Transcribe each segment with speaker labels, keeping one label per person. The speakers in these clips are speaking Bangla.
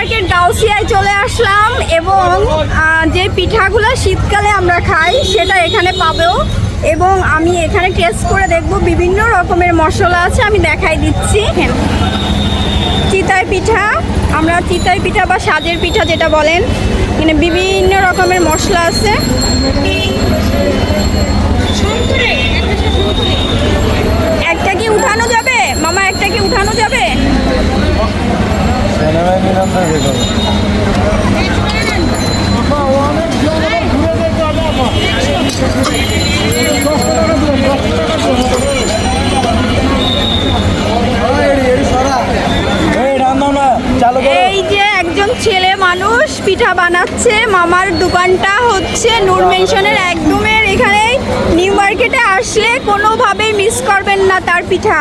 Speaker 1: মার্কেট গাউসিয়ায় চলে আসলাম এবং যে পিঠাগুলো শীতকালে আমরা খাই সেটা এখানে পাবো এবং আমি এখানে টেস্ট করে দেখব বিভিন্ন রকমের মশলা আছে, আমি দেখাই দিচ্ছি। চিতাই পিঠা, আমরা চিতাই পিঠা বা সাজের পিঠা যেটা বলেন, এখানে বিভিন্ন রকমের মশলা আছে। একটা কি উঠানো যাবে? মামা, একটা কি উঠানো যাবে? এই যে একজন ছেলে মানুষ পিঠা বানাচ্ছে, মামার দোকানটা হচ্ছে নূর মেনশনের একদমের এখানে। নিউ মার্কেটে আসলে কোনোভাবেই মিস করবেন না তার পিঠা।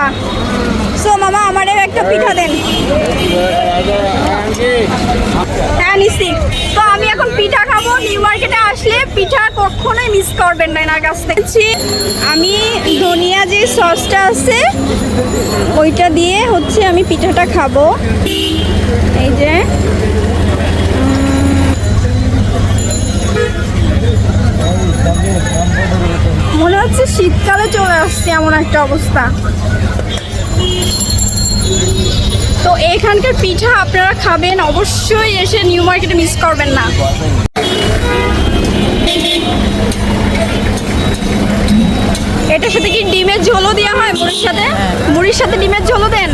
Speaker 1: সো মামা, আমারও একটা পিঠা দেন। হ্যাঁ নিশ্চিত। তো আমি এখন পিঠা খাব। নিউ মার্কেটে আসলে পিঠা কখনোই মিস করবেন না এনার কাছ থেকে। আমি ধনিয়া যে সসটা আছে, ওইটা দিয়ে হচ্ছে আমি পিঠাটা খাব। এই যে মনে হচ্ছে শীতকালে চলে আসছে এমন একটা অবস্থা। তো এখানকার পিঠা আপনারা খাবেন, অবশ্যই এসে নিউ মার্কেটে মিস করবেন না। এটার সাথে কি ডিমের ঝোলও দেওয়া হয় মুড়ির সাথে? মুড়ির সাথে ডিমের ঝোলও দেন?